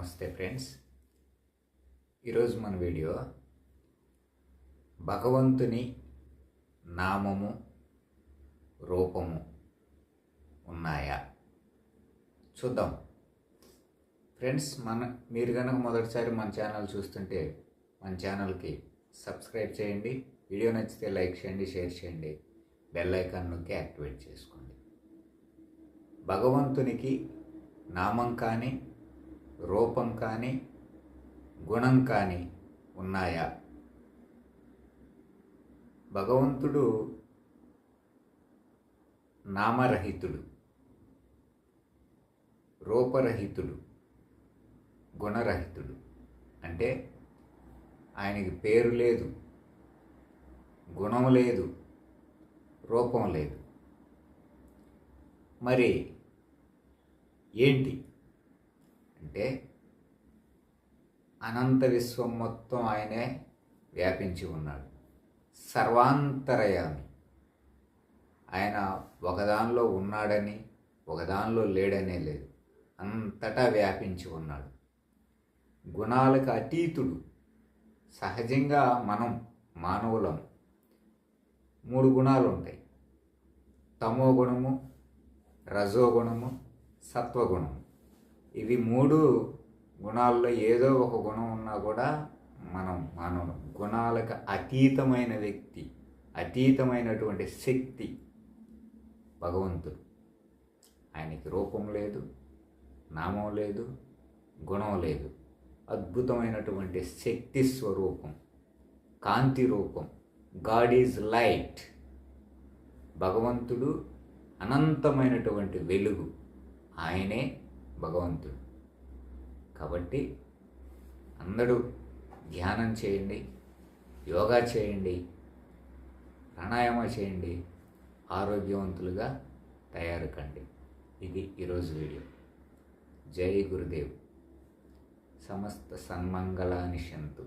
నమస్తే ఫ్రెండ్స్. ఈరోజు మన వీడియో భగవంతుని నామము రూపము ఉన్నాయా? చూద్దాం. ఫ్రెండ్స్ మన మీరు కనుక మొదటిసారి మన ఛానల్ చూస్తుంటే మన ఛానల్కి సబ్స్క్రైబ్ చేయండి వీడియో నచ్చితే లైక్ చేయండి షేర్ చేయండి బెల్ ఐకాన్ నొక్కి యాక్టివేట్ చేసుకోండి. భగవంతునికి నామం కానీ రూపం కానీ గుణం కానీ ఉన్నాయా? భగవంతుడు నామరహితుడు రూపరహితుడు గుణరహితుడు. అంటే ఆయనకి పేరు లేదు గుణం లేదు రూపం లేదు. మరి ఏంటి? అంటే అనంత విశ్వం మొత్తం ఆయనే వ్యాపించి ఉన్నాడు. సర్వాంతరయామి. ఆయన ఒకదానిలో ఉన్నాడని ఒకదానిలో లేడనే లేదు. అంతటా వ్యాపించి ఉన్నాడు. గుణాలకు అతీతుడు. సహజంగా మనం మానవులం. మూడు గుణాలు ఉంటాయి తమో గుణము రజోగుణము సత్వగుణము. ఇవి మూడు గుణాల్లో ఏదో ఒక గుణం ఉన్నా కూడా మనం మన గుణాలకు అతీతమైన వ్యక్తి అతీతమైనటువంటి శక్తి భగవంతుడు. ఆయనకి రూపం లేదు నామం లేదు గుణం లేదు. అద్భుతమైనటువంటి శక్తి స్వరూపం కాంతి రూపం గాడ్ ఈజ్ లైట్. భగవంతుడు అనంతమైనటువంటి వెలుగు. ఆయనే భగవంతుడు. కాబట్టి అందరూ ధ్యానం చేయండి యోగా చేయండి ప్రాణాయామ చేయండి ఆరోగ్యవంతులుగా తయారు కండి ఇది ఈరోజు వీడియో. జై గురుదేవ్. సమస్త సన్మంగళాని శంతు.